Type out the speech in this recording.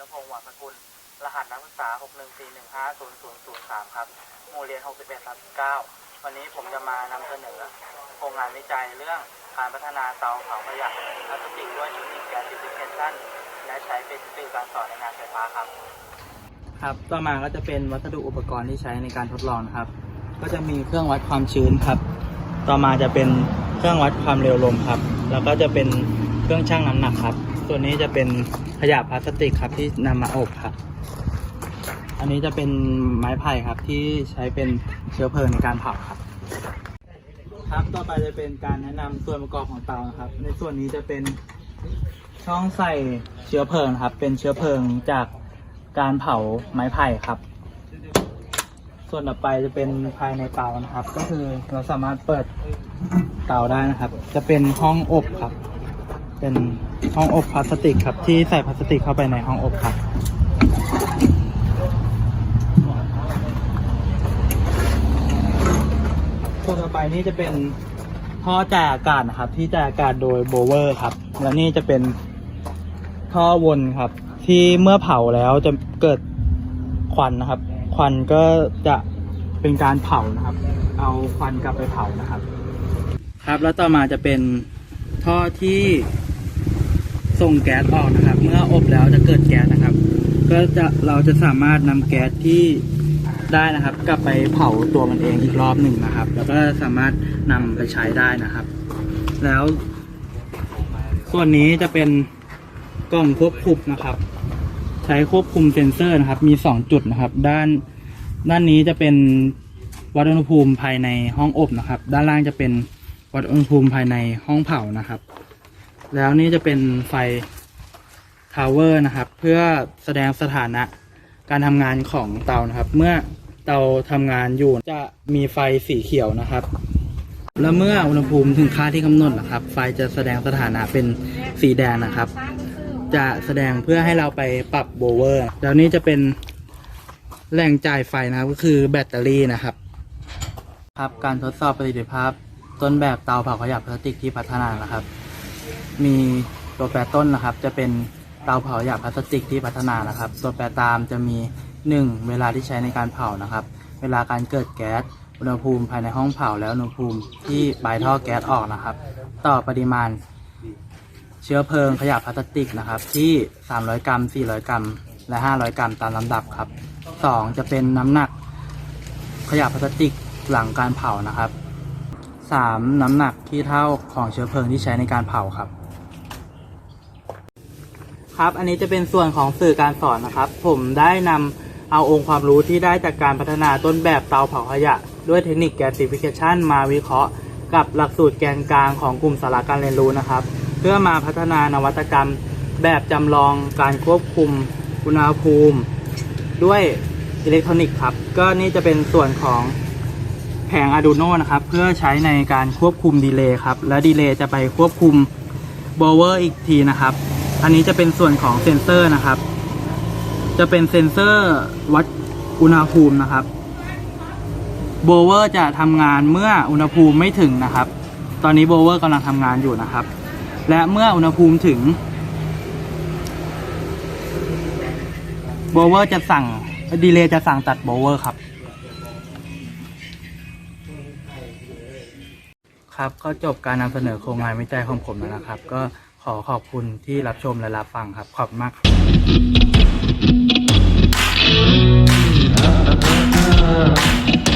นุพงศ์หวังสกุล รหัสนักศึกษา 614150003ครับหมู่เรียน 61ทับ9วันนี้ผมจะมานำเสนอโครงงานวิจัยเรื่องการพัฒนาเตาเผาขยะพลาสติกด้วยเทคนิคแกสซิฟิเคชันและใช้เป็นสื่อการสอนในงานไฟฟ้าครับ ครับ ต่อมาก็จะเป็นวัสดุอุปกรณ์ที่ใช้ในการทดลองครับ ก็จะมีเครื่องวัดความชื้นครับ ต่อมาจะเป็นเครื่องวัดความเร็วลมครับ แล้วก็จะเป็นเครื่องชั่งน้ำหนักครับ ส่วนนี้จะเป็นขยะพลาสติกครับที่นำมาอบครับ อันนี้จะเป็นไม้ไผ่ครับที่ใช้เป็นเชื้อเพลิงในการเผาครับ ครับต่อไปจะเป็นการแนะนำส่วนประกอบของเตานะครับ ในส่วนนี้จะเป็นช่องใส่เชื้อเพลิงครับ เป็นเชื้อเพลิงจากการเผาไม้ไผ่ครับ ส่วนต่อไปจะเป็นภายในเตานะครับ ก็คือเราสามารถเปิดเตาได้นะครับ จะเป็นห้องอบครับ เป็น ห้องอบพลาสติกครับ ที่ใส่พลาสติกเข้าไปในห้องอบครับส่วต่อไปนี่จะเป็นท่อจ่ายอากาศนะครับ ที่จ่ายอากาศโดยโบเวอร์ครับ และนี่จะเป็นท่อวนครับ ที่เมื่อเผาแล้วจะเกิดควันนะครับ ควันก็จะเป็นการเผานะครับ เอาควันกลับไปเผานะครับ ครับแล้วต่อมาจะเป็นท่อที่ ส่งแก๊สออกนะครับ เมื่ออบแล้วจะเกิดแก๊สนะครับ ก็จะเราจะสามารถนำแก๊สที่ได้นะครับ กลับไปเผาตัวมันเองอีกรอบหนึ่งนะครับ แล้วก็สามารถนำไปใช้ได้นะครับ แล้ว ส่วนนี้จะเป็นกล่องควบคุมนะครับ ใช้ควบคุมเซ็นเซอร์นะครับ มีสองจุดนะครับ ด้านด้านนี้จะเป็นวัดอุณหภูมิภายในห้องอบนะครับ ด้านล่างจะเป็นวัดอุณหภูมิภายในห้องเผานะครับ แล้วนี่จะเป็นไฟทาวเวอร์นะครับ เพื่อแสดงสถานะการทำงานของเตานะครับ เมื่อเตาทำงานอยู่จะมีไฟสีเขียวนะครับ แล้วเมื่ออุณหภูมิถึงค่าที่กำหนดนะครับ ไฟจะแสดงสถานะเป็นสีแดงนะครับ จะแสดงเพื่อให้เราไปปรับโบเวอร์แล้วนี่จะเป็นแหล่งจ่ายไฟนะครับก็คือแบตเตอรี่นะครับ ครับการทดสอบประสิทธิภาพ ต้นแบบเตาเผาขยะพลาสติกที่พัฒนานะครับ มีตัวแปรต้นนะครับ จะเป็นเตาเผาขยะพลาสติกที่พัฒนานะครับ ตัวแปรตามจะมี 1. เวลาที่ใช้ในการเผานะครับ เวลาการเกิดแก๊สอุณหภูมิภายในห้องเผาแล้วอุณหภูมิที่ปลายท่อแก๊สออกนะครับ ต่อปริมาณ เชื้อเพลิงขยะพลาสติกนะครับ ที่ 300 กรัม 400 กรัม และ 500 กรัมตามลำดับครับ 2. จะเป็นน้ำหนักขยะพลาสติกหลังการเผานะครับ 3. น้ำหนักที่เท่าของเชื้อเพลิงที่ใช้ในการเผาครับ ครับอันนี้จะเป็นส่วนของสื่อการสอนนะครับ ผมได้นำเอาองค์ความรู้ที่ได้จากการพัฒนาต้นแบบเตาเผาขยะ ด้วยเทคนิคแกสซิฟิเคชันมาวิเคราะห์กับหลักสูตรแกนกลางของกลุ่มสาระการเรียนรู้นะครับ เพื่อมาพัฒนานวัตกรรมแบบจำลองการควบคุมอุณหภูมิ ด้วยอิเล็กทรอนิกส์ครับ ก็นี่จะเป็นส่วนของ แผง Arduino นะครับ เพื่อใช้ในการควบคุมดีเลย์ครับ และดีเลย์จะไปควบคุมบอเวอร์อีกทีนะครับ อันนี้จะเป็นส่วนของเซนเซอร์นะครับ จะเป็นเซนเซอร์วัดอุณหภูมินะครับโบเวอร์จะทำงานเมื่ออุณหภูมิไม่ถึงนะครับ ตอนนี้โบเวอร์กำลังทำงานอยู่นะครับ และเมื่ออุณหภูมิถึงโบเวอร์จะสั่งดีเลย์จะสั่งตัดโบเวอร์ครับ ครับก็จบการนำเสนอโครงงานวิจัยของผมแล้วนะครับ ก็ขอขอบคุณที่รับชมและรับฟังครับ ขอบมากครับ